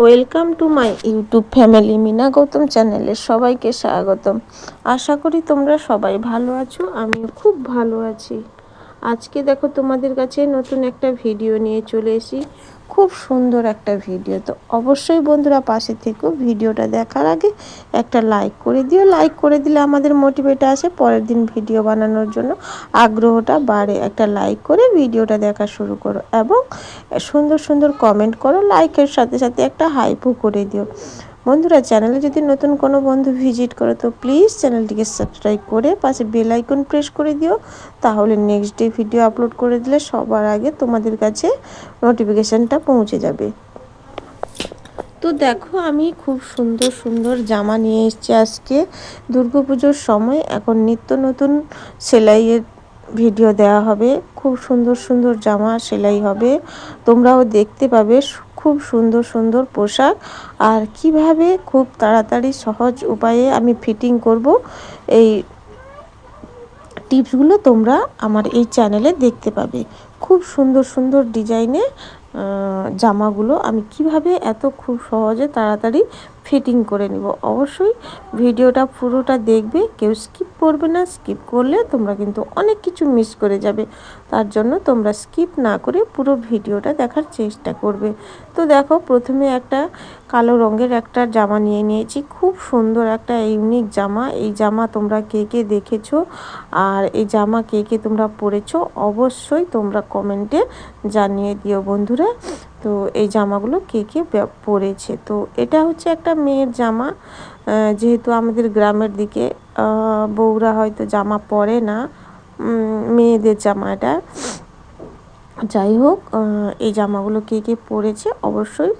Welcome to my YouTube family Mina Gautam চ্যানেলে সবাইকে স্বাগতম। আশা করি তোমরা সবাই ভালো আছো আমি খুব ভালো আছি। আজকে দেখো তোমাদের কাছে নতুন একটা ভিডিও নিয়ে চলে এসি খুব সুন্দর একটা ভিডিও। তো অবশ্যই বন্ধুরা পাশে থেকেও ভিডিওটা দেখার আগে একটা লাইক করে দিও। লাইক করে দিলে আমাদের মোটিভেট আসে পরের দিন ভিডিও বানানোর জন্য। আগ্রহটা বাড়ে। একটা লাইক করে ভিডিওটা দেখা শুরু করো এবং সুন্দর সুন্দর কমেন্ট করো। লাইকের সাথে সাথে একটা হাইপও করে দিও। বন্ধুরা চ্যানেলে যদি নতুন কোনো বন্ধু ভিজিট করো, তো প্লিজ চ্যানেলটিকে সাবস্ক্রাইব করে পাশে বেল আইকন প্রেস করে দিও। তাহলে নেক্সট ডে ভিডিও আপলোড করে দিলে সবার আগে তোমাদের কাছে নোটিফিকেশানটা পৌঁছে যাবে। তো দেখো, আমি খুব সুন্দর সুন্দর জামা নিয়ে এসেছি আজকে। পুজোর সময় এখন নিত্য নতুন সেলাইয়ের ভিডিও দেওয়া হবে। খুব সুন্দর সুন্দর জামা সেলাই হবে। তোমরাও দেখতে পাবে খুব সুন্দর সুন্দর পোশাক। আর কীভাবে খুব তাড়াতাড়ি সহজ উপায়ে আমি ফিটিং করব, এই টিপসগুলো তোমরা আমার এই চ্যানেলে দেখতে পাবে। খুব সুন্দর সুন্দর ডিজাইনে জামাগুলো আমি কীভাবে এত খুব সহজে তাড়াতাড়ি ফিটিং করে নিব। অবশ্যই ভিডিওটা পুরোটা দেখবে, কেউ স্কিপ করবে না। স্কিপ করলে তোমরা কিন্তু অনেক কিছু মিস করে যাবে। তার জন্য তোমরা স্কিপ না করে পুরো ভিডিওটা দেখার চেষ্টা করবে। তো দেখো, প্রথমে একটা কালো রঙের একটা জামা নিয়ে নিয়েছি। খুব সুন্দর একটা ইউনিক জামা। এই জামা তোমরা কে কে দেখেছ? আর এই জামা কে কে তোমরা পরেছো? অবশ্যই তোমরা কমেন্টে জানিয়ে দিও বন্ধুরা। তো এই জামাগুলো কে কে পরেছে? তো এটা হচ্ছে একটা মেয়ের জামা। যেহেতু আমাদের গ্রামের দিকে বউরা হয়তো জামা পরে না। মেয়েদের জামা এটা। যাই হোক এই জামাগুলো কে কে পরেছে অবশ্যই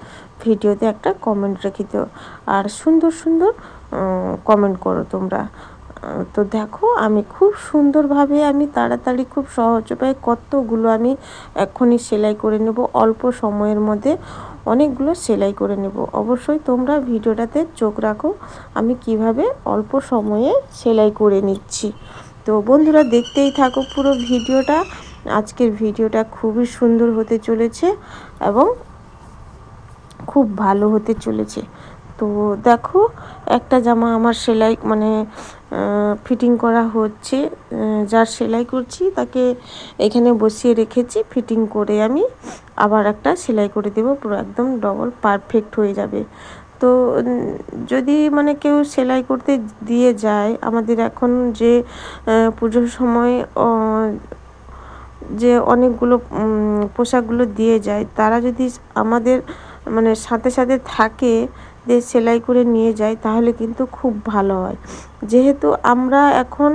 ভিডিওতে একটা কমেন্ট রেখে দিও। আর সুন্দর সুন্দর কমেন্ট করো তোমরা। তো দেখো, আমি খুব সুন্দরভাবে, আমি তাড়াতাড়ি খুব সহজ উপায়ে কতগুলো আমি এখনই সেলাই করে নেব, অল্প সময়ের মধ্যে অনেকগুলো সেলাই করে নেব। অবশ্যই তোমরা ভিডিওটাতে চোখ রাখো, আমি কীভাবে অল্প সময়ে সেলাই করে নিচ্ছি। তো বন্ধুরা, দেখতেই থাকো পুরো ভিডিওটা। আজকের ভিডিওটা খুবই সুন্দর হতে চলেছে এবং খুব ভালো হতে চলেছে। তো দেখো, একটা জামা আমার সেলাই মানে ফিটিং করা হচ্ছে। যার সেলাই করছি, তাকে এখানে বসিয়ে রেখেছি ফিটিং করে আমি আবার একটা সেলাই করে দেব। পুরো একদম ডবল পারফেক্ট হয়ে যাবে। তো যদি মানে কেউ সেলাই করতে দিয়ে যায়, আমাদের এখন যে পুজোর সময় যে অনেকগুলো পোশাকগুলো দিয়ে যায়, তারা যদি আমাদের মানে সাথে সাথে থাকে দিয়ে সেলাই করে নিয়ে যায় তাহলে কিন্তু খুব ভালো হয়। যেহেতু আমরা এখন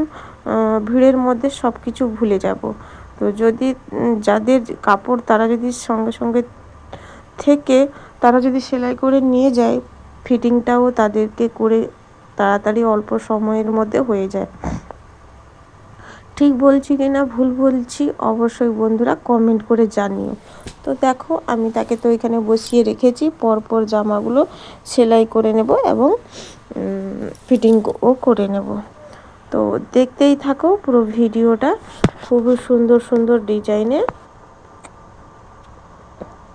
ভিড়ের মধ্যে সব কিছু ভুলে যাব। তো যদি যাদের কাপড় তারা যদি সঙ্গে সঙ্গে থেকে তারা যদি সেলাই করে নিয়ে যায় ফিটিংটাও তাদেরকে করে তাড়াতাড়ি অল্প সময়ের মধ্যে হয়ে যায়। ঠিক বলছি কি না, ভুল বলছি, অবশ্যই বন্ধুরা কমেন্ট করে জানিও। তো দেখো, আমি তাকে তো এখানে বসিয়ে রেখেছি, পরপর জামাগুলো সেলাই করে নেব এবং ফিটিংও করে নেব। তো দেখতেই থাকো, পুরো ভিডিওটা খুবই সুন্দর সুন্দর ডিজাইনে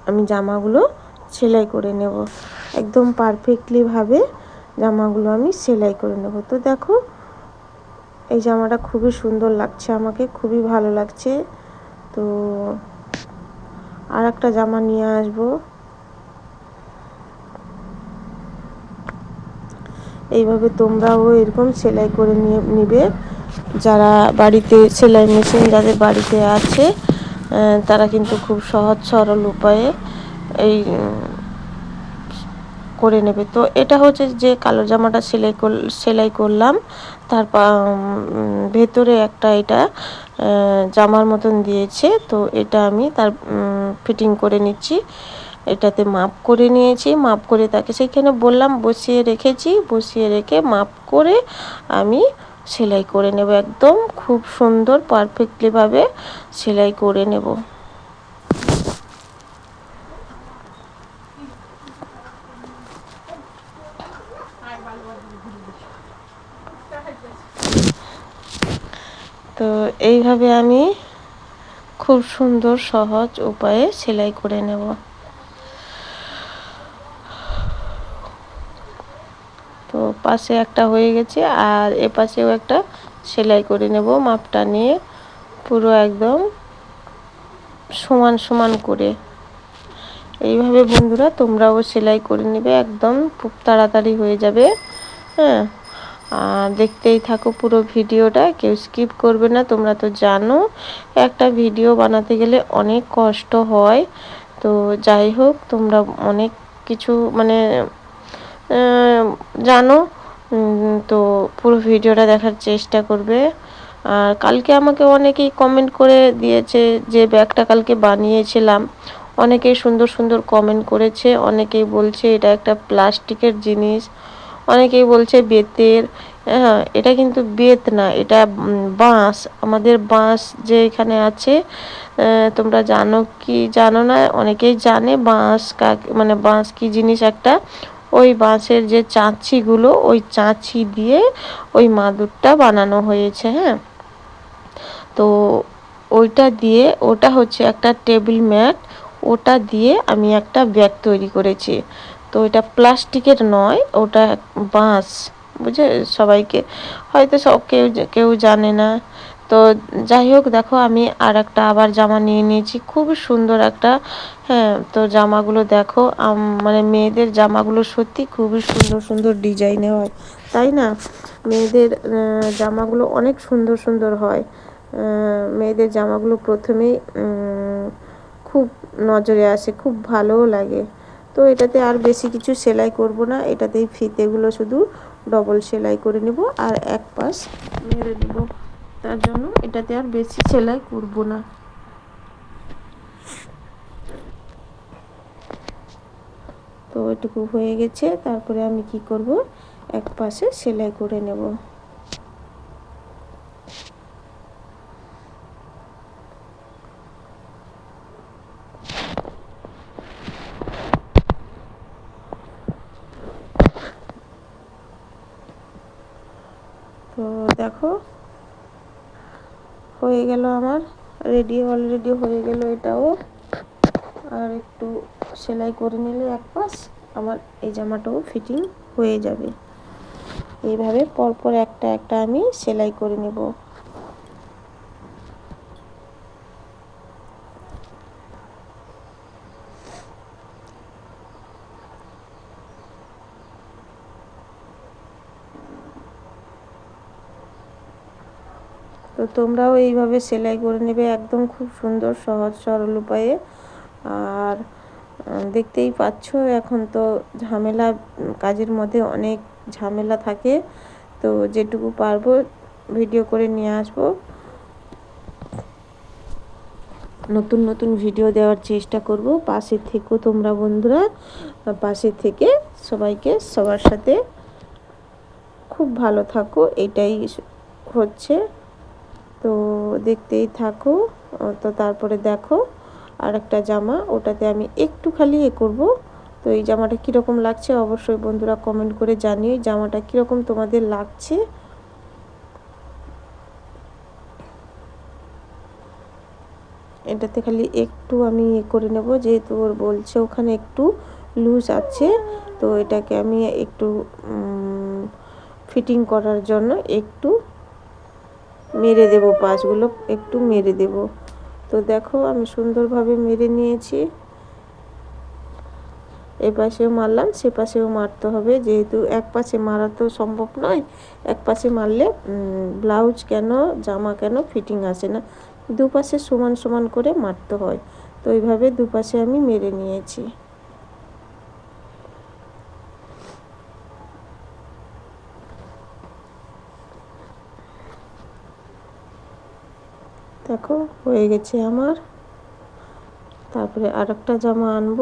আমি জামাগুলো সেলাই করে নেব। একদম পারফেক্টলিভাবে জামাগুলো আমি সেলাই করে নেব। তো দেখো এই জামাটা খুবই সুন্দর লাগছে আমাকে, খুবই ভালো লাগছে। তো আর একটা জামা নিয়ে আসব। এইভাবে তোমরাও এরকম সেলাই করে নিয়ে নিবে। যারা বাড়িতে সেলাই মেশিন, যাদের বাড়িতে আছে তারা কিন্তু খুব সহজ সরল উপায়ে এই করে নেবে। তো এটা হচ্ছে যে কালো জামাটা সেলাই সেলাই করলাম। তার ভেতরে একটা এটা জামার মতন দিয়েছে। তো এটা আমি তার ফিটিং করে নিচ্ছি। এটাতে মাপ করে নিয়েছি। মাপ করে তাকে সেইখানে বললাম, বসিয়ে রেখেছি। বসিয়ে রেখে মাপ করে আমি সেলাই করে নেব একদম। খুব সুন্দর পারফেক্টলিভাবে সেলাই করে নেব তো এইভাবে আমি খুব সুন্দর, সহজ উপায়ে সেলাই করে নেব। তো পাশে একটা হয়ে গেছে, আর এ পাশেও একটা সেলাই করে নেব, মাপটা নিয়ে পুরো একদম সমান সমান করে। এইভাবে বন্ধুরা তোমরাও সেলাই করে নেবে, একদম খুব তাড়াতাড়ি হয়ে যাবে হ্যাঁ। দেখতেই থাকো পুরো ভিডিওটা, কেউ স্কিপ করবে না, তোমরা তো জানো। একটা ভিডিও বানাতে গেলে অনেক কষ্ট হয়। তো যাই হোক, তোমরা অনেক কিছু মানে জানো। তো পুরো ভিডিওটা দেখার চেষ্টা করবে। আর কালকে আমাকে অনেকেই কমেন্ট করে দিয়েছে যে, ব্যাগটা কালকে বানিয়েছিলাম। অনেকেই সুন্দর সুন্দর কমেন্ট করেছে, অনেকেই বলছে এটা একটা প্লাস্টিকের জিনিস। অনেকেই বলছে বেতের হ্যাঁ এটা কিন্তু বেত না, এটা বাঁশ। আমাদের বাঁশ যে এখানে আছে তোমরা জানো কি, জানো না? অনেকেই জানে বাঁশ কাক মানে বাঁশ কি জিনিস একটা? ওই বাঁশের যে চাঁচিগুলো, ওই চাঁচি দিয়ে ওই মাদুরটা বানানো হয়েছে হ্যাঁ? তো ওইটা দিয়ে, ওটা হচ্ছে একটা টেবিল ম্যাট, ওটা দিয়ে আমি একটা ব্যাগ তৈরি করেছি। তো এটা প্লাস্টিকের নয়, ওটা বাঁশ বুঝে সবাইকে, হয়তো সব কেউ কেউ জানে না। তো যাই হোক, দেখো আমি আর একটা আবার জামা নিয়ে নিয়েছি খুবই সুন্দর একটা হ্যাঁ তো জামাগুলো দেখো মানে মেয়েদের জামাগুলো সত্যি খুবই সুন্দর সুন্দর ডিজাইনে হয়, তাই না? মেয়েদের জামাগুলো অনেক সুন্দর সুন্দর হয়। মেয়েদের জামাগুলো প্রথমেই খুব নজরে আসে, খুব ভালোও লাগে। তো এটাতে আর বেশি কিছু সেলাই করব না। এটাতেই ফিতেগুলো শুধু ডবল সেলাই করে নেব আর এক পাশ মেরে নেব। তার জন্য এটাতে আর বেশি সেলাই করব না। তো এটুকু হয়ে গেছে। তারপরে আমি কি করব? এক পাশে সেলাই করে নেব তো দেখো হয়ে গেল আমার। রেডি অলরেডি হয়ে গেল এটাও। আর একটু সেলাই করে নিলে এক পাশ আমার এই জামাটাও ফিটিং হয়ে যাবে। এইভাবে পরপর একটা একটা আমি সেলাই করে নেব। তো তোমরাও এইভাবে সেলাই করে নেবে একদম খুব সুন্দর, সহজ, সরল উপায়ে। আর দেখতেই পাচ্ছ এখন তো ঝামেলা, কাজের মধ্যে অনেক ঝামেলা থাকে। তো যেটুকু পারব ভিডিও করে নিয়ে আসব। নতুন নতুন ভিডিও দেওয়ার চেষ্টা করব। পাশে থেকেও তোমরা বন্ধুরা। পাশে থেকে সবাইকে সবার সাথে খুব ভালো থাকো। এটাই হচ্ছে তো দেখতেই থাকো তো তারপরে দেখো আর একটা জামা, ওটাতে আমি একটু খালি এ করব। তো এই জামাটা কীরকম লাগছে অবশ্যই বন্ধুরা কমেন্ট করে জানিয়ে জামাটা কীরকম তোমাদের লাগছে। এটাতে খালি একটু আমি এ করে নেব, যেহেতু ওর বলছে ওখানে একটু লুজ আছে, তো এটাকে আমি একটু ফিটিং করার জন্য একটু মেরে দেব পাশগুলো, একটু মেরে দেব। তো দেখো আমি সুন্দরভাবে মেরে নিয়েছি। এ পাশেও মারলাম, সে পাশেও মারতে হবে। যেহেতু এক পাশে মারা তো সম্ভব নয়, এক পাশে মারলে ব্লাউজ কেন, জামা কেন ফিটিং আসে না। দুপাশে সমান সমান করে মারতে হয়। তো এইভাবে দুপাশে আমি মেরে নিয়েছি। দেখো, হয়ে গেছে আমার। তারপরে আর একটা জামা আনব,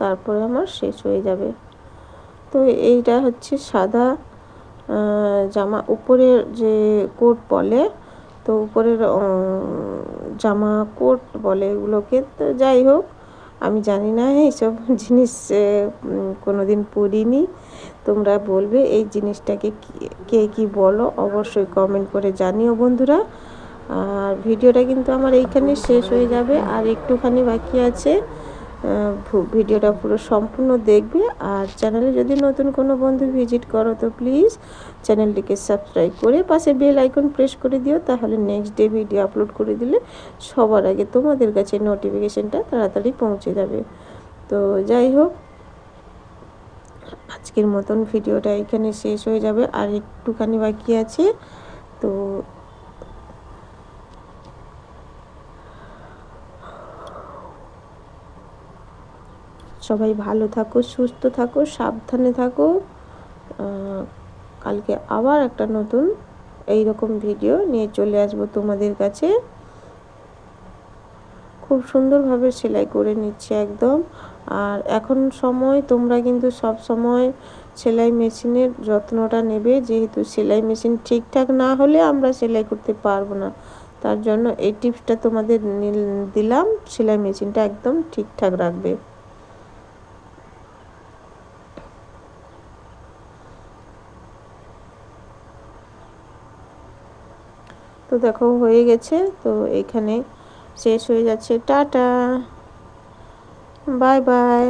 তারপরে আমার শেষ হয়ে যাবে। তো এইটা হচ্ছে সাদা জামা উপরের যে কোট বলে, তো উপরের জামা কোট বলে এগুলোকে। তো যাই হোক, আমি জানি না এইসব জিনিস কোনো দিন পরিনি। তোমরা বলবে এই জিনিসটাকে কে, কি বলো? অবশ্যই কমেন্ট করে জানিও বন্ধুরা। আর ভিডিওটা কিন্তু আমার এইখানে শেষ হয়ে যাবে। আর একটুখানি বাকি আছে ভিডিওটা পুরো সম্পূর্ণ দেখবে। আর চ্যানেলে যদি নতুন কোনো বন্ধু ভিজিট করো তো প্লিজ চ্যানেলটিকে সাবস্ক্রাইব করে পাশে বেল আইকন প্রেস করে দিও। তাহলে নেক্সট ডে ভিডিও আপলোড করে দিলে সবার আগে তোমাদের কাছে নোটিফিকেশানটা তাড়াতাড়ি পৌঁছে যাবে। তো যাই হোক, আজকের মতন ভিডিওটা এখানে শেষ হয়ে যাবে। আর একটুখানি বাকি আছে তো সবাই ভালো থাকো, সুস্থ থাকো, সাবধানে থাকো। কালকে আবার একটা নতুন এই রকম ভিডিও নিয়ে চলে আসব তোমাদের কাছে। খুব সুন্দরভাবে সেলাই করে নিচ্ছে একদম। আর এখন সময়, তোমরা কিন্তু সব সময় সেলাই মেশিনের যত্নটা নেবে, যেহেতু সেলাই মেশিন ঠিকঠাক না হলে আমরা সেলাই করতে পারব না। তার জন্য এই টিপসটা তোমাদের দিলাম, সেলাই মেশিনটা একদম ঠিকঠাক রাখবে। তো দেখো হয়ে গেছে। তো এখানে শেষ হয়ে যাচ্ছে। টাটা। Bye bye.